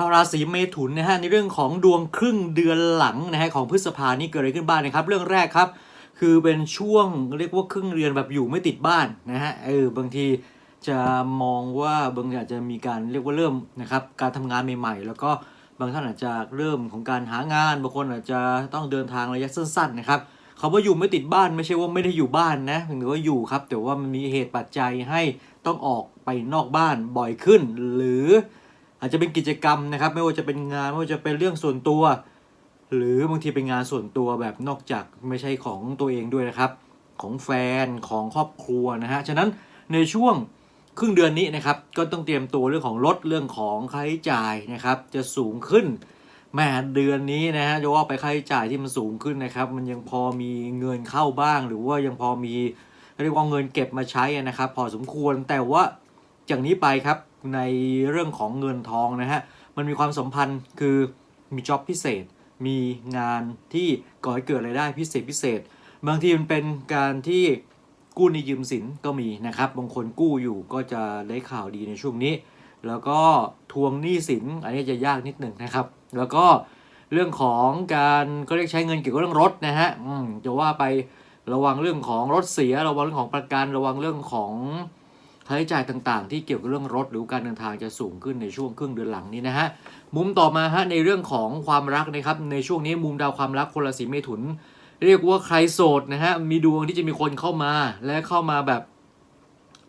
ชาวราศีเมถุนนะฮะในเรื่องของดวงครึ่งเดือนหลังนะฮะของพฤษภานี่เกิดอะไรขึ้นบ้างนะครับ เรื่องแรกครับ คือเป็นช่วงเรียกว่าครึ่งเดือนแบบอยู่ไม่ติดบ้านนะฮะเออบางทีจะมองว่าบางทีอาจจะมีการเรียกว่าเริ่มนะครับการทำงานใหม่ ๆ แล้วก็บางท่านอาจจะเริ่มของการหางานบางคนอาจจะต้องเดินทางระยะสั้น ๆ นะครับคำว่าอยู่ไม่ติดบ้านไม่ใช่ว่าไม่ได้อยู่บ้านนะหรือว่าอยู่ครับ แต่ว่ามันมีเหตุปัจจัยให้ต้องออกไปนอกบ้านบ่อยขึ้น หรือ อาจจะเป็นกิจกรรมนะครับ ไม่ว่าจะเป็นงานไม่ว่าจะเป็นเรื่องส่วนตัว หรือบางทีเป็นงานส่วนตัวแบบนอกจากไม่ใช่ของตัวเองด้วยนะครับ ของแฟนของครอบครัวนะฮะฉะนั้นในช่วงครึ่งเดือนนี้นะครับ ก็ต้องเตรียมตัวเรื่องของลดเรื่องของค่าใช้จ่ายนะครับ จะสูงขึ้นแหม่เดือนนี้นะฮะจะว่าไปค่าใช้จ่ายที่มันสูงขึ้นนะครับ มันยังพอมีเงินเข้าบ้าง หรือว่ายังพอมีเรียกว่าเงินเก็บมาใช้นะครับ พอสมควรแต่ว่าจากนี้ไปครับ ในเรื่องของเงินทองนะฮะ มันมีความสัมพันธ์คือมีจ็อบพิเศษ มีงานที่ก่อให้เกิดรายได้พิเศษพิเศษ บางทีมันเป็นการที่กู้หนี้ยืมสินก็มีนะครับ บางคนกู้อยู่ก็จะได้ข่าวดีในช่วงนี้ แล้วก็ทวงหนี้สินอันนี้จะยากนิดหนึ่งนะครับ แล้วก็เรื่องของการก็เรียกใช้เงินเกี่ยวกับเรื่องรถนะฮะจะว่าไประวังเรื่องของรถเสีย ระวังเรื่องของประกัน ระวังเรื่องของ ค่าใช้จ่ายต่างๆ ที่เกี่ยวกับเรื่องรถหรือการเดินทางจะสูงขึ้นในช่วงครึ่งเดือนหลังนี้นะฮะมุมต่อมาฮะในเรื่องของความรักนะครับในช่วงนี้มุมดาวความรักคนราศีเมถุน เรียกว่าใครโสดนะฮะมีดวงที่จะมีคนเข้ามาและเข้ามาแบบ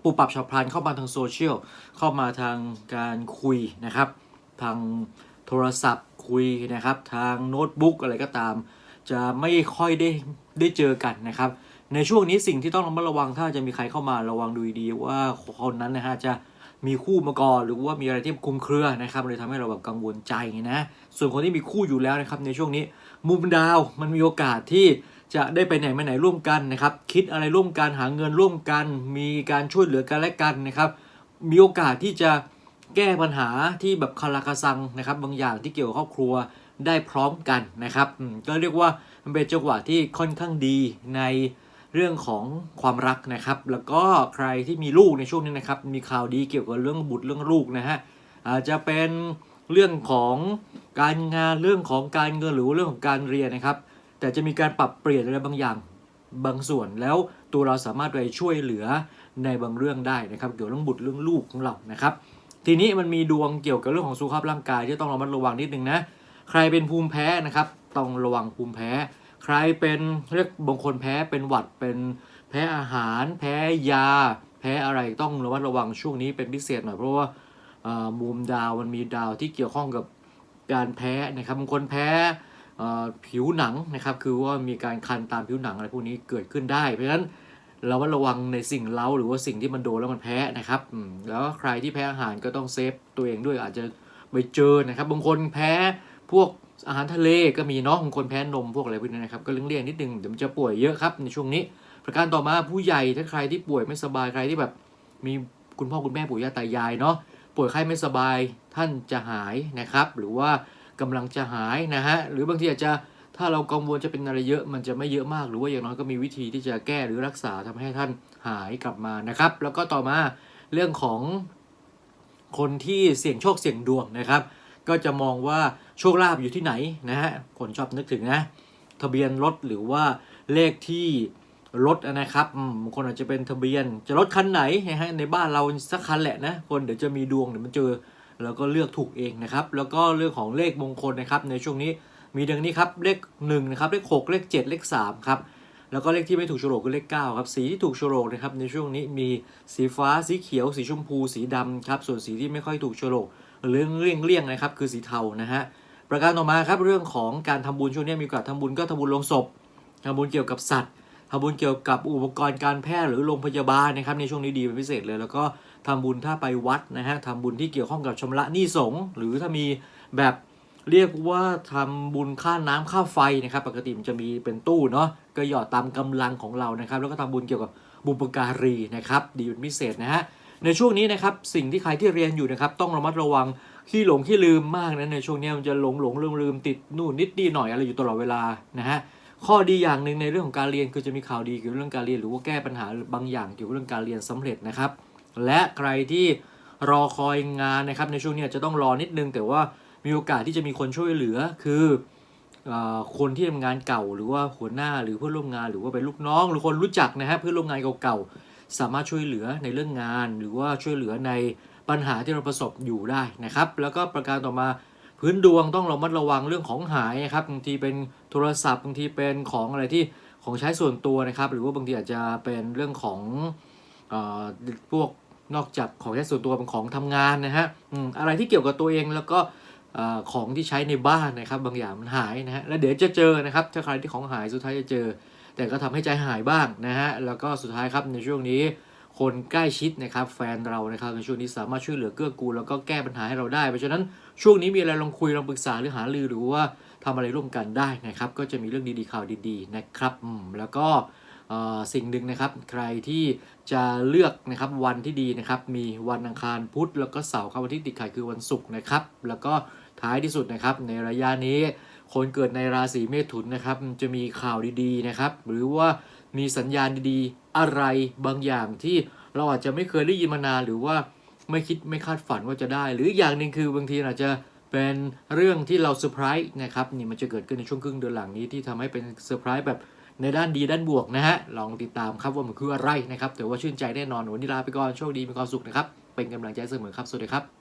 ปุบปับฉับพลันเข้ามาทางโซเชียลเข้ามาทางการคุยนะครับ ทางโทรศัพท์คุยนะครับ ทางโน้ตบุ๊กอะไรก็ตาม จะไม่ค่อยได้ได้เจอกันนะครับ ในช่วงนี้สิ่งที่ต้องระมัดระวังถ้าจะมีใครเข้ามาระวังดูดีว่าคนนั้นนะฮะจะมีคู่มาก่อนหรือว่ามีอะไรที่คุมเครือนะครับเลยทำให้เราแบบกังวลใจนะ ส่วนคนที่มีคู่อยู่แล้วนะครับในช่วงนี้มุมดาวมันมีโอกาสที่จะได้ไปไหนมาไหนร่วมกันนะครับ คิดอะไรร่วมกันหาเงินร่วมกัน มีการช่วยเหลือกันและกันนะครับ มีโอกาสที่จะแก้ปัญหาที่แบบคาราคาซังนะครับ บางอย่างที่เกี่ยวกับครอบครัวได้พร้อมกันนะครับก็เรียกว่ามันเป็นจังหวะที่ค่อนข้างดีใน เรื่องของความรักนะครับ แล้วก็ใครที่มีลูกในช่วงนี้นะครับ มีข่าวดีเกี่ยวกับเรื่องบุตรเรื่องลูกนะฮะอาจจะเป็นเรื่องของการงานเรื่องของการเงินหรือเรื่องของการเรียนนะครับ แต่จะมีการปรับเปลี่ยนอะไรบางอย่างบางส่วนแล้วตัวเราสามารถไปช่วยเหลือในบางเรื่องได้นะครับเกี่ยวกับเรื่องบุตรเรื่องลูกของเรานะครับ ทีนี้มันมีดวงเกี่ยวกับเรื่องของสุขภาพร่างกายที่ต้องระมัดระวังนิดนึงนะใครเป็นภูมิแพ้นะครับต้องระวังภูมิแพ้ ใครเป็นเรียกบางคนแพ้เป็นหวัดเป็นแพ้อาหาร แพ้ยา แพ้อะไรต้องระมัดระวังช่วงนี้เป็นพิเศษหน่อยเพราะว่ามุมดาวมันมีดาวที่เกี่ยวข้องกับการแพ้นะครับบางคนแพ้ผิวหนังนะครับคือว่ามีการคันตามผิวหนังอะไรพวกนี้เกิดขึ้นได้เพราะฉะนั้นเราว่าระวังในสิ่งเล้าหรือว่าสิ่งที่มันโดนแล้วมันแพ้นะครับแล้วใครที่แพ้อาหารก็ต้องเซฟตัวเองด้วยอาจจะไปเจอนะครับบางคนแพ้ พวกอาหารทะเลก็มีเนาะบางคนแพ้นมพวกอะไรพวกนี้นะครับก็เลี่ยงๆนิดนึงเดี๋ยวมันจะป่วยเยอะครับในช่วงนี้ ประการต่อมาผู้ใหญ่ถ้าใครที่ป่วยไม่สบายใครที่แบบมีคุณพ่อคุณแม่ปู่ย่าตายายเนาะป่วยไข้ไม่สบายท่านจะหายนะครับ หรือว่ากำลังจะหายนะฮะหรือบางทีอาจจะถ้าเรากังวลจะเป็นอะไรเยอะมันจะไม่เยอะมาก หรือว่าอย่างน้อยก็มีวิธีที่จะแก้หรือรักษาทำให้ท่านหายกลับมานะครับ แล้วก็ต่อมาเรื่องของคนที่เสี่ยงโชคเสี่ยงดวงนะครับ ก็จะมองว่า โชคลาภอยู่ที่ไหนนะฮะคนชอบนึกถึงนะทะเบียนรถหรือว่าเลขที่รถนะครับบางคนอาจจะเป็นทะเบียน จะรถคันไหนนะฮะในบ้านเราสักคันแหละนะคนเดี๋ยวจะมีดวงเดี๋ยวมันเจอแล้วก็เลือกถูกเองนะครับ แล้วก็เรื่องของเลขมงคลนะครับ ในช่วงนี้มีดังนี้ครับเลข1นะครับเลข 6 เลข 7 เลข3ครับแล้วก็เลขที่ไม่ถูกโฉลกคือเลข9ครับสีที่ถูกโฉลกนะครับในช่วงนี้มีสีฟ้าสีเขียว สีชมพู สีดำครับส่วนสีที่ไม่ค่อยถูกโฉลกเรื่อเลี่ยงเลี่ยงๆนะครับคือสีเทานะฮะ ประการต่อมาครับเรื่องของการทำบุญช่วงนี้มีโอกาสทำบุญก็ทำบุญลงศพทำบุญเกี่ยวกับสัตว์ทำบุญเกี่ยวกับอุปกรณ์การแพทย์หรือโรงพยาบาลนะครับในช่วงนี้ดีเป็นพิเศษเลย แล้วก็ทำบุญถ้าไปวัดนะฮะทำบุญที่เกี่ยวข้องกับชำระหนี้สงฆ์หรือถ้ามีแบบเรียกว่าทำบุญค่าน้ำค่าไฟนะครับ ปกติมันจะมีเป็นตู้เนาะก็หยอดตามกำลังของเรานะครับ แล้วก็ทำบุญเกี่ยวกับบุปการีนะครับ ดีเป็นพิเศษนะฮะในช่วงนี้นะครับสิ่งที่ใครที่เรียนอยู่นะครับต้องระมัดระวัง ขี้หลงขี้ลืมมากนะในช่วงนี้มันจะหลงหลงลืมลืมติดนู่นนิดนี่หน่อยอะไรอยู่ตลอดเวลานะฮะข้อดีอย่างหนึ่งในเรื่องของการเรียนคือจะมีข่าวดีเกี่ยวกับเรื่องการเรียนหรือว่าแก้ปัญหาบางอย่างเกี่ยวกับเรื่องการเรียนสำเร็จนะครับ และใครที่รอคอยงานนะครับในช่วงนี้จะต้องรอนิดนึง แต่ว่ามีโอกาสที่จะมีคนช่วยเหลือคือออคนที่ทำงานเก่าหรือว่าหัวหน้าหรือเพื่อนร่วมงานหรือว่าเป็นลูกน้อง หรือคนรู้จักนะฮะเพื่อนร่วมงานเก่าๆสามารถช่วยเหลือในเรื่องงาน หรือว่าช่วยเหลือใน ปัญหาที่เราประสบอยู่ได้นะครับ แล้วก็ประการต่อมาพื้นดวงต้องระมัดระวังเรื่องของหายนะครับบางทีเป็นโทรศัพท์บางทีเป็นของอะไรที่ของใช้ส่วนตัวนะครับ หรือว่าบางทีอาจจะเป็นเรื่องของออพวกนอกจากของใช้ส่วนตัวเป็นของทำงานนะฮะออะไรที่เกี่ยวกับตัวเองแล้วก็ของที่ใช้ในบ้านนะครับ บางอย่างมันหายนะฮะแล้วเดี๋ยวจะเจอนะครับ ถ้าใครที่ของหายสุดท้ายจะเจอ แต่ก็ทำให้ใจหายบ้างนะฮะแล้วก็สุดท้ายครับในช่วงนี้ คนใกล้ชิดนะครับแฟนเรานะครับในช่วงนี้สามารถช่วยเหลือเกื้อกูลแล้วก็แก้ปัญหาให้เราได้ เพราะฉะนั้นช่วงนี้มีอะไรลองคุยลองปรึกษาหรือหารือหรือว่าทำอะไรร่วมกันได้นะครับ ก็จะมีเรื่องดีๆข่าวดีๆนะครับแล้วก็สิ่งหนึ่งนะครับใครที่จะเลือกนะครับวันที่ดีนะครับมีวันอังคารพุธแล้วก็เสาร์ครับวันที่ติดขัดคือวันศุกร์นะครับ แล้วก็ท้ายที่สุดนะครับในระยะนี้คนเกิดในราศีเมถุนนะครับจะมีข่าวดีๆนะครับหรือว่ามีสัญญาณดีๆ อะไรบางอย่างที่เราอาจจะไม่เคยได้ยินมานานหรือว่าไม่คิดไม่คาดฝันว่าจะได้ หรืออีกอย่างหนึ่งคือบางทีอาจจะเป็นเรื่องที่เราเซอร์ไพรส์นะครับนี่มันจะเกิดขึ้นในช่วงครึ่งเดือนหลังนี้ที่ทำให้เป็นเซอร์ไพรส์แบบในด้านดีด้านบวกนะฮะ ลองติดตามครับว่ามันคืออะไรนะครับแต่ว่าชื่นใจแน่นอนวันนี้ลาไปก่อนโชคดีมีความสุขนะครับ เป็นกำลังใจเสมอครับ สวัสดีครับ